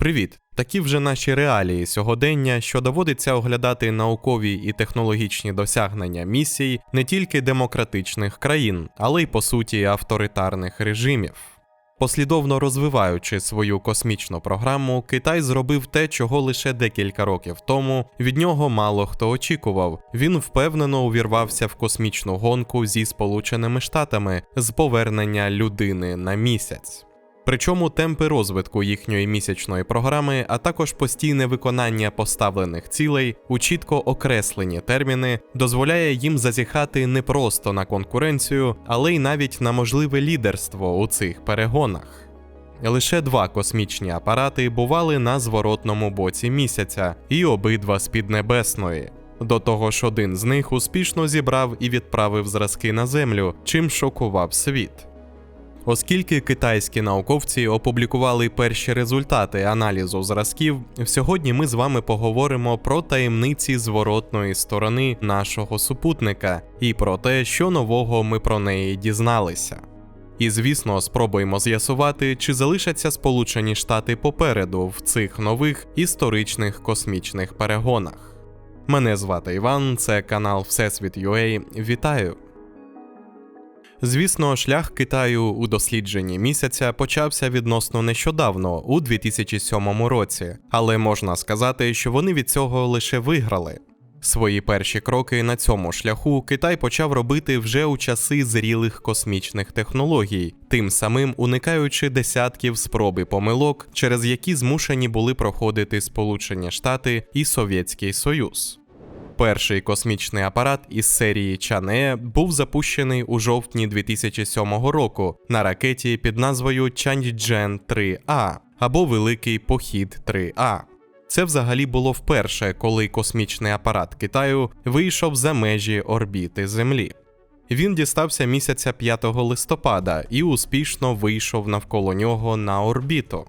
Привіт! Такі вже наші реалії сьогодення, що доводиться оглядати наукові і технологічні досягнення місій не тільки демократичних країн, але й по суті авторитарних режимів. Послідовно розвиваючи свою космічну програму, Китай зробив те, чого лише декілька років тому від нього мало хто очікував. Він впевнено увірвався в космічну гонку зі Сполученими Штатами з повернення людини на місяць. Причому темпи розвитку їхньої місячної програми, а також постійне виконання поставлених цілей у чітко окреслені терміни дозволяє їм зазіхати не просто на конкуренцію, але й навіть на можливе лідерство у цих перегонах. Лише два космічні апарати бували на зворотному боці місяця, і обидва з піднебесної. До того ж, один з них успішно зібрав і відправив зразки на землю, чим шокував світ. Оскільки китайські науковці опублікували перші результати аналізу зразків, сьогодні ми з вами поговоримо про таємниці зворотної сторони нашого супутника і про те, що нового ми про неї дізналися. І звісно, спробуємо з'ясувати, чи залишаться Сполучені Штати попереду в цих нових історичних космічних перегонах. Мене звати Іван, це канал Всесвіт.UA. Вітаю! Звісно, шлях Китаю у дослідженні місяця почався відносно нещодавно, у 2007 році, але можна сказати, що вони від цього лише виграли. Свої перші кроки на цьому шляху Китай почав робити вже у часи зрілих космічних технологій, тим самим уникаючи десятків спроб і помилок, через які змушені були проходити Сполучені Штати і Совєтський Союз. Перший космічний апарат із серії Чане був запущений у жовтні 2007 року на ракеті під назвою Чаньчжен 3А або Великий Похід 3А. Це взагалі було вперше, коли космічний апарат Китаю вийшов за межі орбіти Землі. Він дістався місяця 5 листопада і успішно вийшов навколо нього на орбіту.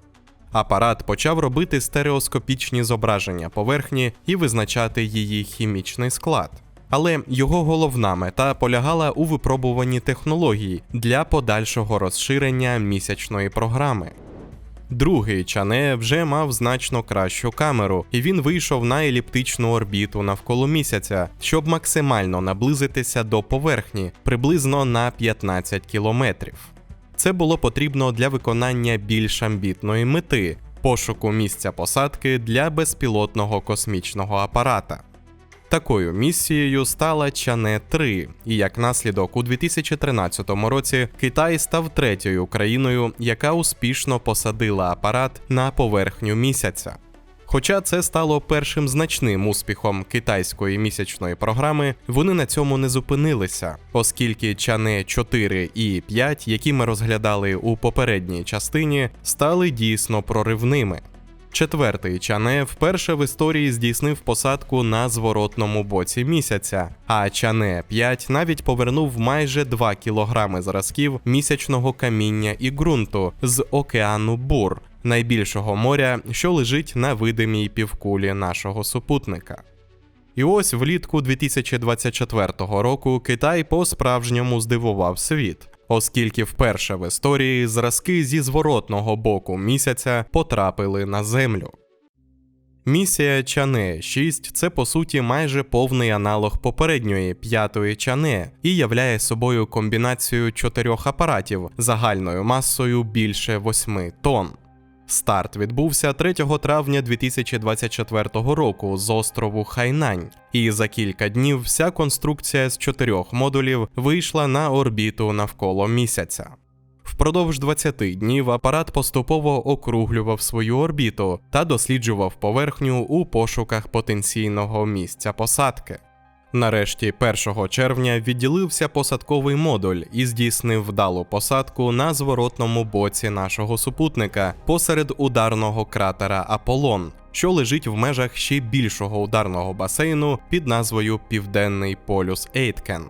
Апарат почав робити стереоскопічні зображення поверхні і визначати її хімічний склад. Але його головна мета полягала у випробуванні технологій для подальшого розширення місячної програми. Другий чане вже мав значно кращу камеру, і він вийшов на еліптичну орбіту навколо місяця, щоб максимально наблизитися до поверхні приблизно на 15 кілометрів. Це було потрібно для виконання більш амбітної мети пошуку місця посадки для безпілотного космічного апарата. Такою місією стала Чане 3 і як наслідок у 2013 році Китай став третьою країною, яка успішно посадила апарат на поверхню місяця. Хоча це стало першим значним успіхом китайської місячної програми, вони на цьому не зупинилися, оскільки чане 4 і 5, які ми розглядали у попередній частині, стали дійсно проривними. Четвертий чане вперше в історії здійснив посадку на зворотному боці місяця, а чане 5 навіть повернув майже 2 кілограми зразків місячного каміння і ґрунту з океану Бур, найбільшого моря, що лежить на видимій півкулі нашого супутника. І ось влітку 2024 року Китай по-справжньому здивував світ, оскільки вперше в історії зразки зі зворотного боку місяця потрапили на землю. Місія Чане 6 це по суті майже повний аналог попередньої п'ятої чане і являє собою комбінацію чотирьох апаратів загальною масою більше 8 тонн. Старт відбувся 3 травня 2024 року з острову Хайнань, і за кілька днів вся конструкція з чотирьох модулів вийшла на орбіту навколо місяця. Впродовж 20 днів апарат поступово округлював свою орбіту та досліджував поверхню у пошуках потенційного місця посадки. Нарешті 1 червня відділився посадковий модуль і здійснив вдалу посадку на зворотному боці нашого супутника посеред ударного кратера Аполлон, що лежить в межах ще більшого ударного басейну під назвою Південний полюс Ейткен.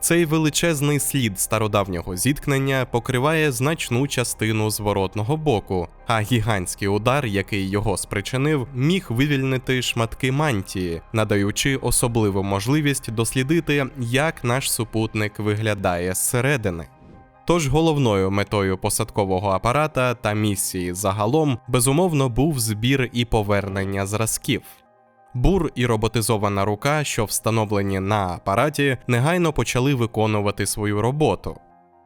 Цей величезний слід стародавнього зіткнення покриває значну частину зворотного боку, а гігантський удар, який його спричинив, міг вивільнити шматки мантії, надаючи особливу можливість дослідити, як наш супутник виглядає зсередини. Тож головною метою посадкового апарата та місії загалом безумовно був збір і повернення зразків. Бур і роботизована рука, що встановлені на апараті, негайно почали виконувати свою роботу.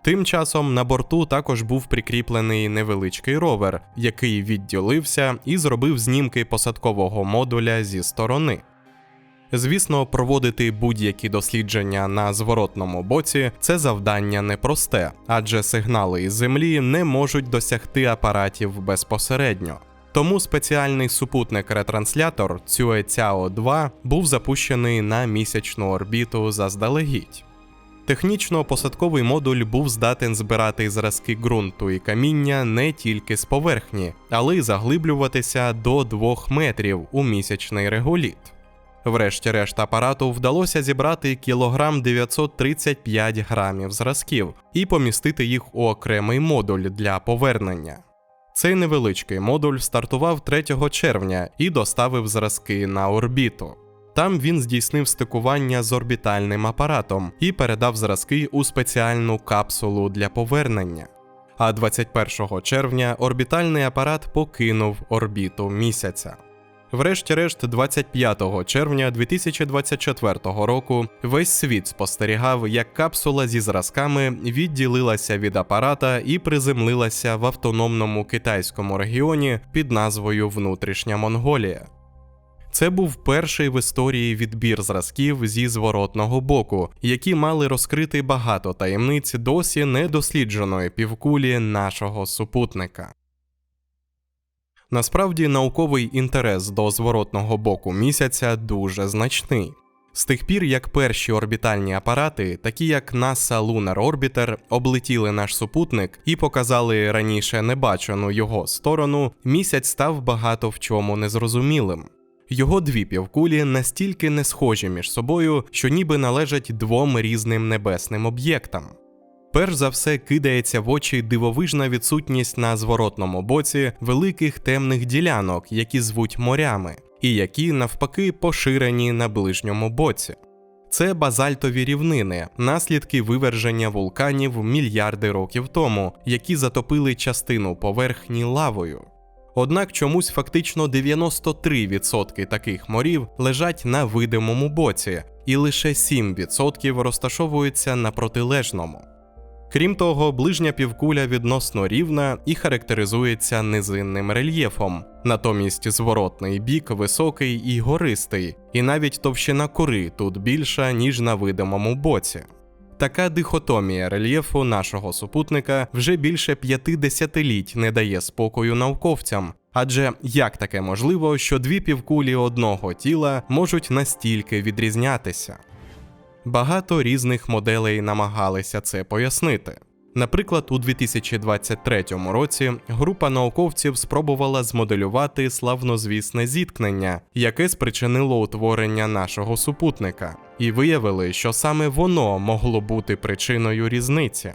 Тим часом на борту також був прикріплений невеличкий ровер, який відділився і зробив знімки посадкового модуля зі сторони. Звісно, проводити будь-які дослідження на зворотному боці це завдання непросте, адже сигнали із землі не можуть досягти апаратів безпосередньо. Тому спеціальний супутник-ретранслятор Цюецяо 2 був запущений на місячну орбіту заздалегідь. Технічно посадковий модуль був здатен збирати зразки ґрунту і каміння не тільки з поверхні, але й заглиблюватися до 2 метрів у місячний реголіт. Врешті-решт апарату вдалося зібрати кілограм 935 грамів зразків і помістити їх у окремий модуль для повернення. Цей невеличкий модуль стартував 3 червня і доставив зразки на орбіту. Там він здійснив стикування з орбітальним апаратом і передав зразки у спеціальну капсулу для повернення. А 21 червня орбітальний апарат покинув орбіту місяця. Врешті-решт, 25 червня 2024 року весь світ спостерігав, як капсула зі зразками відділилася від апарата і приземлилася в автономному китайському регіоні під назвою Внутрішня Монголія. Це був перший в історії відбір зразків зі зворотного боку, які мали розкрити багато таємниць досі недослідженої півкулі нашого супутника. Насправді науковий інтерес до зворотного боку місяця дуже значний. З тих пір, як перші орбітальні апарати, такі як NASA Lunar Orbiter, облетіли наш супутник і показали раніше небачену його сторону, місяць став багато в чому незрозумілим. Його дві півкулі настільки не схожі між собою, що ніби належать двом різним небесним об'єктам. Перш за все кидається в очі дивовижна відсутність на зворотному боці великих темних ділянок, які звуть морями, і які навпаки поширені на ближньому боці. Це базальтові рівнини, наслідки виверження вулканів мільярди років тому, які затопили частину поверхні лавою. Однак чомусь фактично 93% таких морів лежать на видимому боці, і лише 7% розташовуються на протилежному. Крім того, ближня півкуля відносно рівна і характеризується низинним рельєфом, натомість зворотний бік високий і гористий, і навіть товщина кори тут більша, ніж на видимому боці. Така дихотомія рельєфу нашого супутника вже більше п'яти десятиліть не дає спокою науковцям. Адже як таке можливо, що дві півкулі одного тіла можуть настільки відрізнятися? Багато різних моделей намагалися це пояснити. Наприклад, у 2023 році група науковців спробувала змоделювати славнозвісне зіткнення, яке спричинило утворення нашого супутника, і виявили, що саме воно могло бути причиною різниці.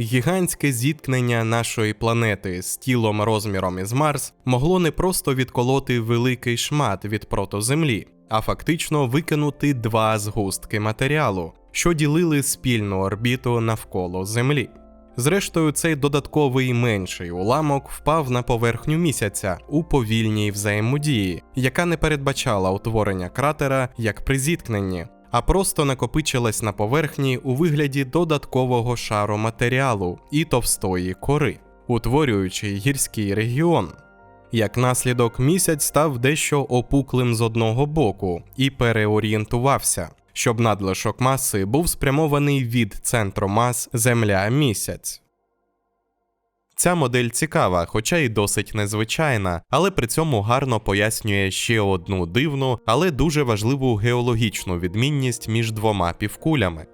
Гігантське зіткнення нашої планети з тілом розміром із Марс могло не просто відколоти великий шмат від протоземлі, а фактично викинути два згустки матеріалу, що ділили спільну орбіту навколо Землі. Зрештою, цей додатковий менший уламок впав на поверхню місяця у повільній взаємодії, яка не передбачала утворення кратера як при зіткненні, а просто накопичилась на поверхні у вигляді додаткового шару матеріалу і товстої кори, утворюючи гірський регіон. Як наслідок, місяць став дещо опуклим з одного боку і переорієнтувався, щоб надлишок маси був спрямований від центру мас Земля місяць. Ця модель цікава, хоча й досить незвичайна, але при цьому гарно пояснює ще одну дивну, але дуже важливу геологічну відмінність між двома півкулями.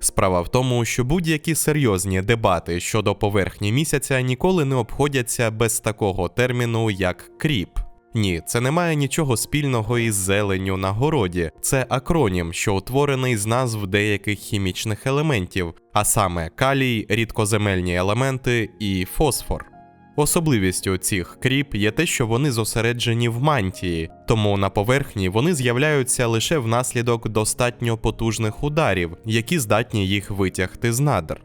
Справа в тому, що будь-які серйозні дебати щодо поверхні місяця ніколи не обходяться без такого терміну, як кріп. Ні, це не має нічого спільного із зеленню на городі. Це акронім, що утворений з назв деяких хімічних елементів, а саме калій, рідкоземельні елементи і фосфор. Особливістю цих кріп є те, що вони зосереджені в мантії, тому на поверхні вони з'являються лише внаслідок достатньо потужних ударів, які здатні їх витягти з надр.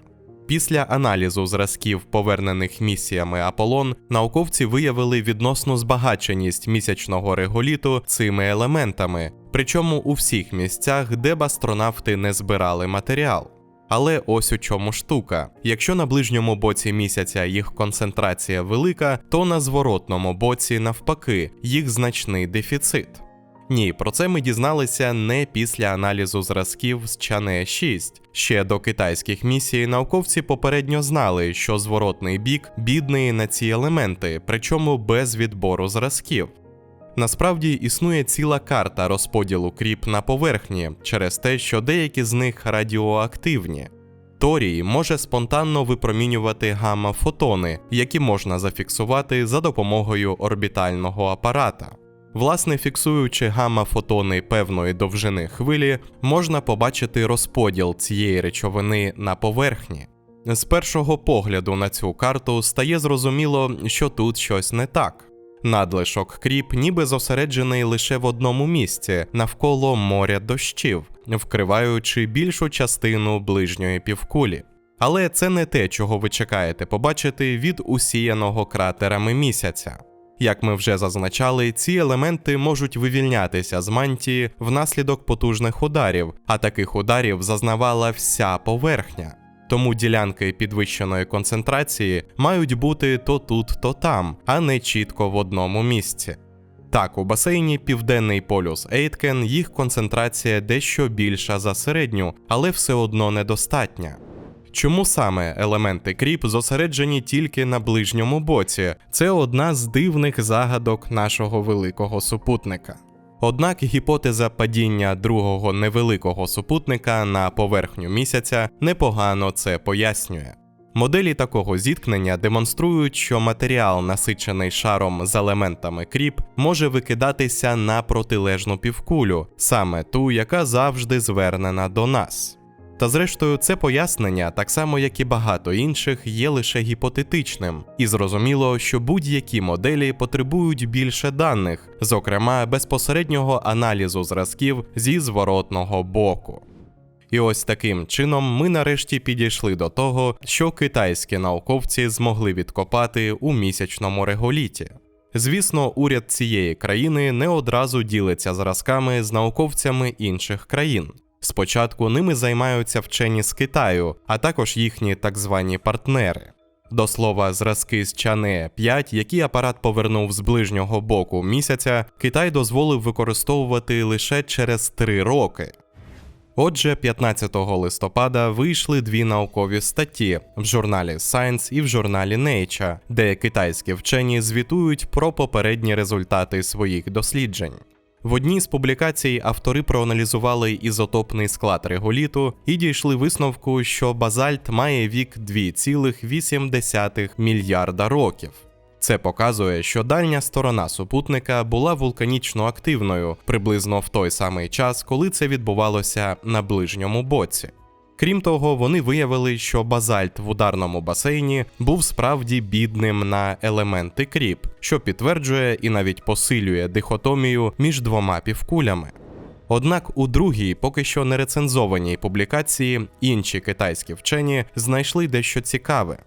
Після аналізу зразків, повернених місіями Аполлон, науковці виявили відносну збагаченість місячного реголіту цими елементами, причому у всіх місцях, де б астронавти не збирали матеріал. Але ось у чому штука: якщо на ближньому боці місяця їх концентрація велика, то на зворотному боці, навпаки, їх значний дефіцит. Ні, про це ми дізналися не після аналізу зразків з Чане 6. Ще до китайських місій науковці попередньо знали, що зворотний бік бідний на ці елементи, причому без відбору зразків. Насправді існує ціла карта розподілу кріп на поверхні через те, що деякі з них радіоактивні. Торій може спонтанно випромінювати гамма-фотони, які можна зафіксувати за допомогою орбітального апарата. Власне, фіксуючи гамма-фотони певної довжини хвилі, можна побачити розподіл цієї речовини на поверхні. З першого погляду на цю карту стає зрозуміло, що тут щось не так. Надлишок кріп ніби зосереджений лише в одному місці навколо моря дощів, вкриваючи більшу частину ближньої півкулі. Але це не те, чого ви чекаєте побачити від усіяного кратерами місяця. Як ми вже зазначали, ці елементи можуть вивільнятися з мантії внаслідок потужних ударів, а таких ударів зазнавала вся поверхня. Тому ділянки підвищеної концентрації мають бути то тут, то там, а не чітко в одному місці. Так, у басейні Південний полюс Ейткен їх концентрація дещо більша за середню, але все одно недостатня. Чому саме елементи кріп зосереджені тільки на ближньому боці? Це одна з дивних загадок нашого великого супутника. Однак гіпотеза падіння другого невеликого супутника на поверхню місяця непогано це пояснює. Моделі такого зіткнення демонструють, що матеріал, насичений шаром з елементами кріп, може викидатися на протилежну півкулю, саме ту, яка завжди звернена до нас. Та зрештою, це пояснення, так само як і багато інших, є лише гіпотетичним, і зрозуміло, що будь-які моделі потребують більше даних, зокрема безпосереднього аналізу зразків зі зворотного боку. І ось таким чином ми нарешті підійшли до того, що китайські науковці змогли відкопати у місячному реголіті. Звісно, уряд цієї країни не одразу ділиться зразками з науковцями інших країн. Спочатку ними займаються вчені з Китаю, а також їхні так звані партнери. До слова, зразки з Чане 5, які апарат повернув з ближнього боку місяця, Китай дозволив використовувати лише через три роки. Отже, 15 листопада вийшли дві наукові статті в журналі Science і в журналі Nature, де китайські вчені звітують про попередні результати своїх досліджень. В одній з публікацій автори проаналізували ізотопний склад реголіту і дійшли висновку, що базальт має вік 2,8 мільярда років. Це показує, що дальня сторона супутника була вулканічно активною приблизно в той самий час, коли це відбувалося на ближньому боці. Крім того, вони виявили, що базальт в ударному басейні був справді бідним на елементи кріп, що підтверджує і навіть посилює дихотомію між двома півкулями. Однак у другій, поки що не рецензованій публікації, інші китайські вчені знайшли дещо цікаве.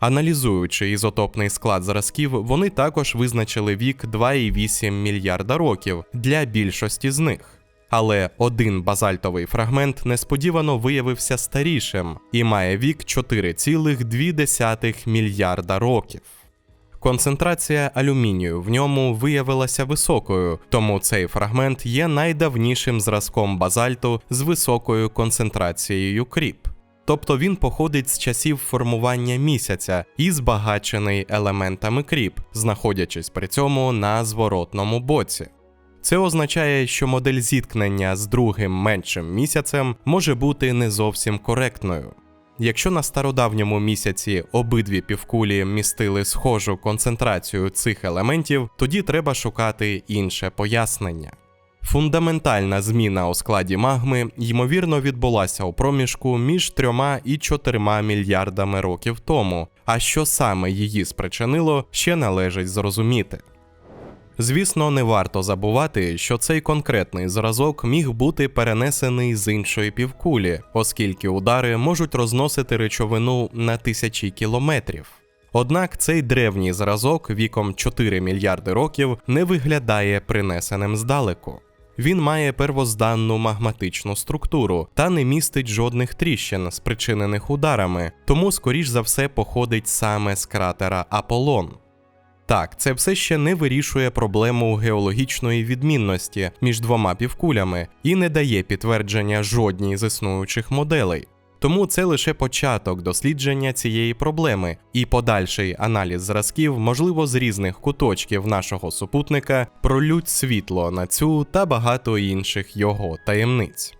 Аналізуючи ізотопний склад зразків, вони також визначили вік 2,8 мільярда років для більшості з них. Але один базальтовий фрагмент несподівано виявився старішим і має вік 4,2 мільярда років. Концентрація алюмінію в ньому виявилася високою, тому цей фрагмент є найдавнішим зразком базальту з високою концентрацією кріп. Тобто він походить з часів формування місяця і збагачений елементами кріп, знаходячись при цьому на зворотному боці. Це означає, що модель зіткнення з другим меншим місяцем може бути не зовсім коректною. Якщо на стародавньому місяці обидві півкулі містили схожу концентрацію цих елементів, тоді треба шукати інше пояснення. Фундаментальна зміна у складі магми, ймовірно, відбулася у проміжку між 3 і 4 мільярдами років тому, а що саме її спричинило, ще належить зрозуміти. Звісно, не варто забувати, що цей конкретний зразок міг бути перенесений з іншої півкулі, оскільки удари можуть розносити речовину на тисячі кілометрів. Однак цей древній зразок віком 4 мільярди років не виглядає принесеним здалеку. Він має первозданну магматичну структуру та не містить жодних тріщин, спричинених ударами, тому, скоріш за все, походить саме з кратера Аполлон. Так, це все ще не вирішує проблему геологічної відмінності між двома півкулями і не дає підтвердження жодній з існуючих моделей. Тому це лише початок дослідження цієї проблеми, і подальший аналіз зразків, можливо, з різних куточків нашого супутника, пролють світло на цю та багато інших його таємниць.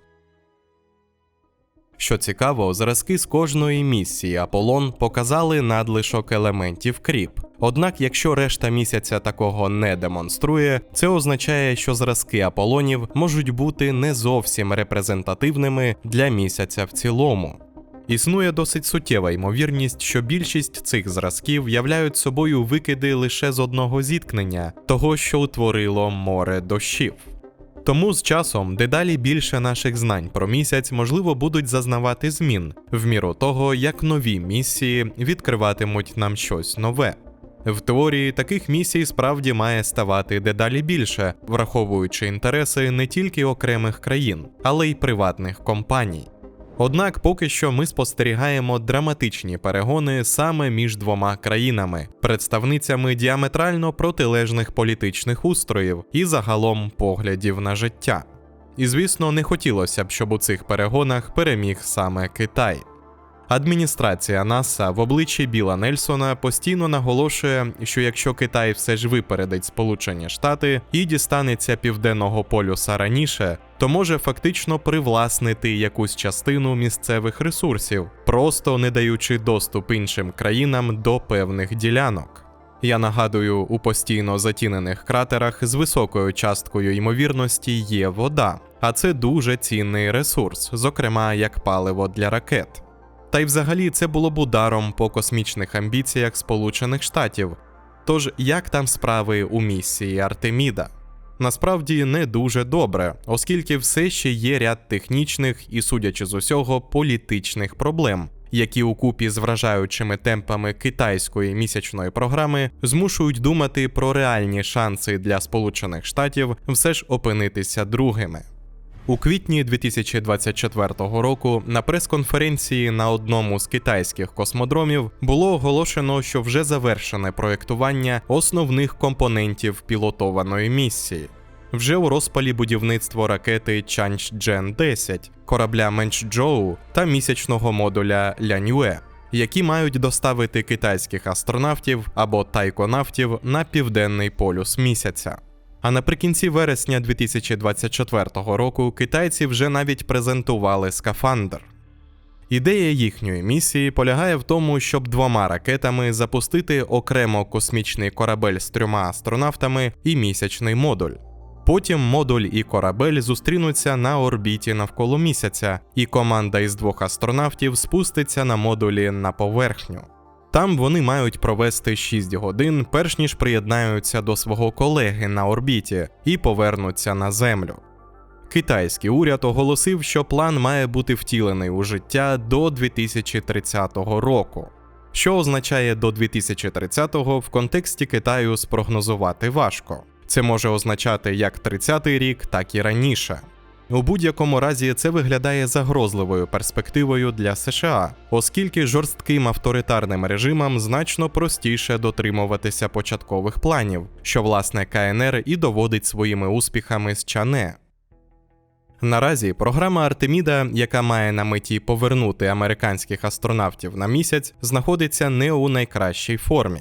Що цікаво, зразки з кожної місії Аполлон показали надлишок елементів кріп. Однак, якщо решта місяця такого не демонструє, це означає, що зразки Аполлонів можуть бути не зовсім репрезентативними для місяця в цілому. Існує досить суттєва ймовірність, що більшість цих зразків являють собою викиди лише з одного зіткнення, того, що утворило море дощів. Тому з часом дедалі більше наших знань про місяць можливо будуть зазнавати змін в міру того, як нові місії відкриватимуть нам щось нове. В теорії таких місій справді має ставати дедалі більше, враховуючи інтереси не тільки окремих країн, але й приватних компаній. Однак поки що ми спостерігаємо драматичні перегони саме між двома країнами, представницями діаметрально протилежних політичних устроїв і загалом поглядів на життя. І звісно, не хотілося б, щоб у цих перегонах переміг саме Китай. Адміністрація НАСА в обличчі Біла Нельсона постійно наголошує, що якщо Китай все ж випередить Сполучені Штати і дістанеться південного полюса раніше, то може фактично привласнити якусь частину місцевих ресурсів, просто не даючи доступ іншим країнам до певних ділянок. Я нагадую, у постійно затінених кратерах з високою часткою ймовірності є вода, а це дуже цінний ресурс, зокрема як паливо для ракет. Та й взагалі це було б ударом по космічних амбіціях Сполучених Штатів. Тож як там справи у місії Артеміда? Насправді не дуже добре, оскільки все ще є ряд технічних і, судячи з усього, політичних проблем, які у купі з вражаючими темпами китайської місячної програми змушують думати про реальні шанси для Сполучених Штатів все ж опинитися другими. У квітні 2024 року на прес-конференції на одному з китайських космодромів було оголошено, що вже завершене проєктування основних компонентів пілотованої місії. Вже у розпалі будівництво ракети Чанчжен 10, корабля Менчжоу та місячного модуля Ляньюе, які мають доставити китайських астронавтів або тайконавтів на південний полюс місяця. А наприкінці вересня 2024 року китайці вже навіть презентували скафандр. Ідея їхньої місії полягає в тому, щоб двома ракетами запустити окремо космічний корабель з трьома астронавтами і місячний модуль. Потім модуль і корабель зустрінуться на орбіті навколо місяця, і команда із двох астронавтів спуститься на модулі на поверхню. Там вони мають провести 6 годин, перш ніж приєднаються до свого колеги на орбіті і повернуться на Землю. Китайський уряд оголосив, що план має бути втілений у життя до 2030 року. Що означає до 2030-го в контексті Китаю спрогнозувати важко. Це може означати як 30-й рік, так і раніше. У будь-якому разі це виглядає загрозливою перспективою для США, оскільки жорстким авторитарним режимам значно простіше дотримуватися початкових планів, що власне КНР і доводить своїми успіхами з Чане. Наразі програма Артеміда, яка має на меті повернути американських астронавтів на місяць, знаходиться не у найкращій формі.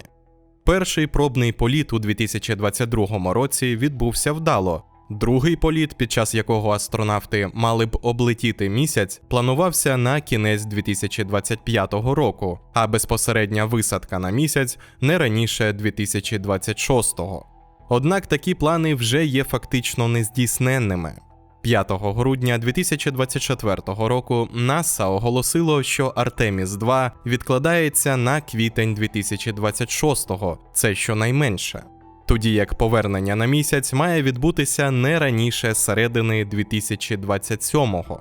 Перший пробний політ у 2022 році відбувся вдало, Другий політ, під час якого астронавти мали б облетіти місяць, планувався на кінець 2025 року, а безпосередня висадка на місяць не раніше 2026-го. Однак такі плани вже є фактично нездійсненними. 5 грудня 2024 року НАСА оголосило, що Артеміс 2 відкладається на квітень 2026-го, це щонайменше. Тоді як повернення на місяць має відбутися не раніше середини 2027-го.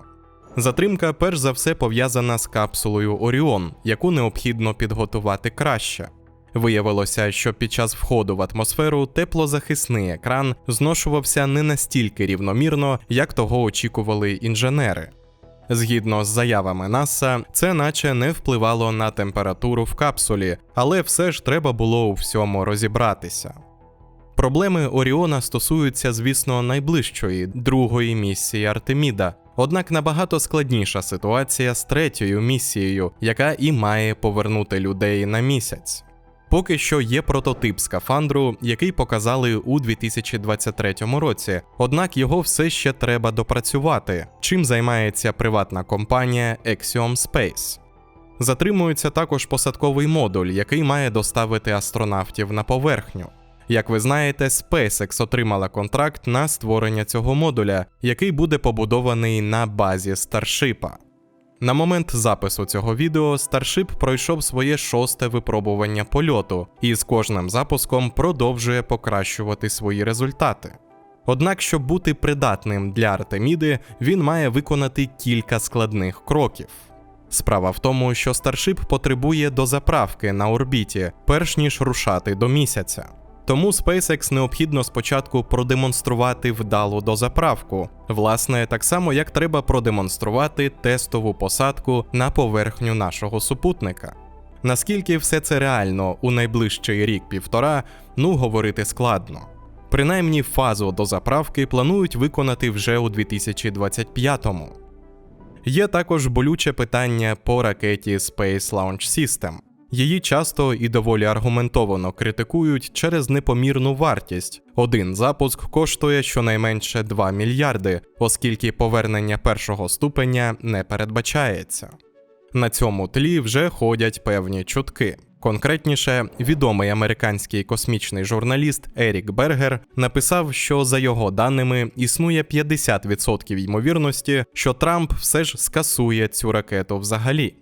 Затримка перш за все пов'язана з капсулою Оріон, яку необхідно підготувати краще. Виявилося, що під час входу в атмосферу теплозахисний екран зношувався не настільки рівномірно, як того очікували інженери. Згідно з заявами НАСА, це наче не впливало на температуру в капсулі, але все ж треба було у всьому розібратися. Проблеми Оріона стосуються, звісно, найближчої другої місії Артеміда. Однак набагато складніша ситуація з третьою місією, яка і має повернути людей на місяць. Поки що є прототип скафандру, який показали у 2023 році, однак його все ще треба допрацювати, чим займається приватна компанія Axiom Space. Затримується також посадковий модуль, який має доставити астронавтів на поверхню. Як ви знаєте, SpaceX отримала контракт на створення цього модуля, який буде побудований на базі Старшипа. На момент запису цього відео Starship пройшов своє шосте випробування польоту і з кожним запуском продовжує покращувати свої результати. Однак, щоб бути придатним для Артеміди, він має виконати кілька складних кроків. Справа в тому, що Starship потребує дозаправки на орбіті, перш ніж рушати до місяця. Тому SpaceX необхідно спочатку продемонструвати вдалу дозаправку, власне, так само як треба продемонструвати тестову посадку на поверхню нашого супутника. Наскільки все це реально у найближчий рік-півтора, ну говорити складно. Принаймні фазу дозаправки планують виконати вже у 2025-му. Є також болюче питання по ракеті Space Launch System. Її часто і доволі аргументовано критикують через непомірну вартість. Один запуск коштує щонайменше 2 мільярди, оскільки повернення першого ступеня не передбачається. На цьому тлі вже ходять певні чутки. Конкретніше, відомий американський космічний журналіст Ерік Бергер написав, що за його даними існує 50% ймовірності, що Трамп все ж скасує цю ракету взагалі.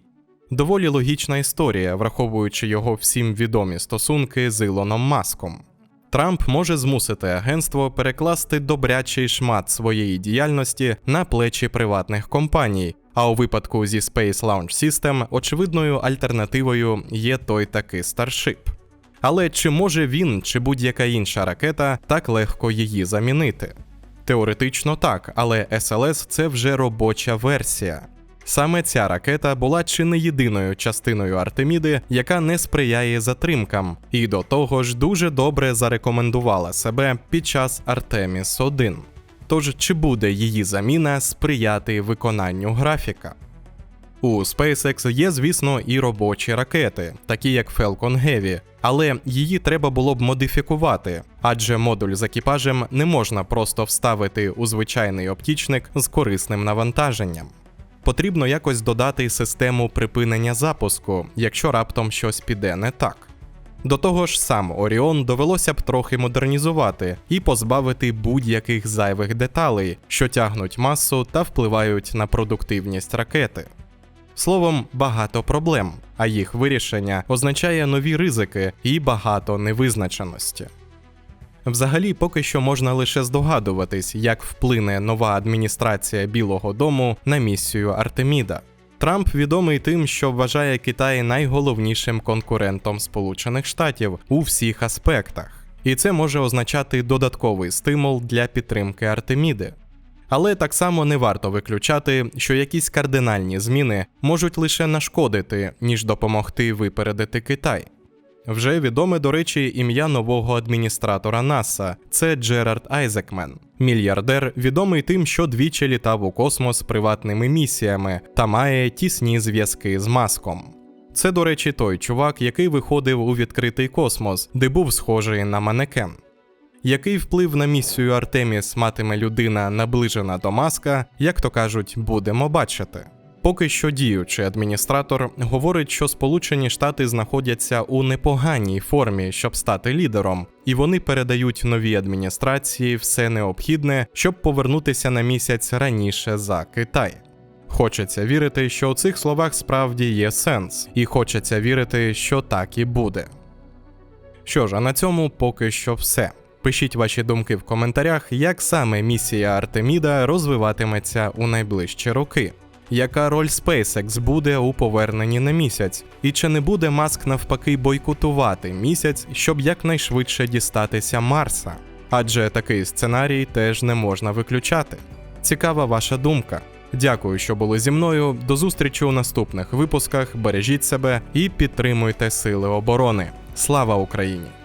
Доволі логічна історія, враховуючи його всім відомі стосунки з Ілоном Маском. Трамп може змусити агентство перекласти добрячий шмат своєї діяльності на плечі приватних компаній. А у випадку зі Space Launch System очевидною альтернативою є той таки Starship. Але чи може він чи будь-яка інша ракета так легко її замінити? Теоретично так, але SLS – це вже робоча версія. Саме ця ракета була чи не єдиною частиною Артеміди, яка не сприяє затримкам, і до того ж дуже добре зарекомендувала себе під час Артеміс 1. Тож чи буде її заміна сприяти виконанню графіка? У SpaceX є, звісно, і робочі ракети, такі як Falcon Heavy, але її треба було б модифікувати, адже модуль з екіпажем не можна просто вставити у звичайний оптічник з корисним навантаженням потрібно якось додати систему припинення запуску, якщо раптом щось піде не так. До того ж, сам Оріон довелося б трохи модернізувати і позбавити будь-яких зайвих деталей, що тягнуть масу та впливають на продуктивність ракети. Словом, багато проблем, а їх вирішення означає нові ризики і багато невизначеності. Взагалі, поки що можна лише здогадуватись, як вплине нова адміністрація Білого Дому на місію Артеміда. Трамп відомий тим, що вважає Китай найголовнішим конкурентом Сполучених Штатів у всіх аспектах, і це може означати додатковий стимул для підтримки Артеміди. Але так само не варто виключати, що якісь кардинальні зміни можуть лише нашкодити, ніж допомогти випередити Китай. Вже відоме, до речі, ім'я нового адміністратора НАСА це Джерард Айзекмен, мільярдер, відомий тим, що двічі літав у космос приватними місіями та має тісні зв'язки з маском. Це, до речі, той чувак, який виходив у відкритий космос, де був схожий на манекен. Який вплив на місію Артеміс матиме людина, наближена до маска, як то кажуть, будемо бачити. Поки що діючий адміністратор говорить, що Сполучені Штати знаходяться у непоганій формі, щоб стати лідером, і вони передають новій адміністрації все необхідне, щоб повернутися на місяць раніше за Китай. Хочеться вірити, що у цих словах справді є сенс, і хочеться вірити, що так і буде. Що ж, а на цьому поки що все. Пишіть ваші думки в коментарях, як саме місія Артеміда розвиватиметься у найближчі роки. Яка роль SpaceX буде у поверненні на місяць? І чи не буде Маск навпаки бойкотувати місяць, щоб якнайшвидше дістатися Марса? Адже такий сценарій теж не можна виключати. Цікава ваша думка. Дякую, що були зі мною. До зустрічі у наступних випусках. Бережіть себе і підтримуйте Сили оборони. Слава Україні!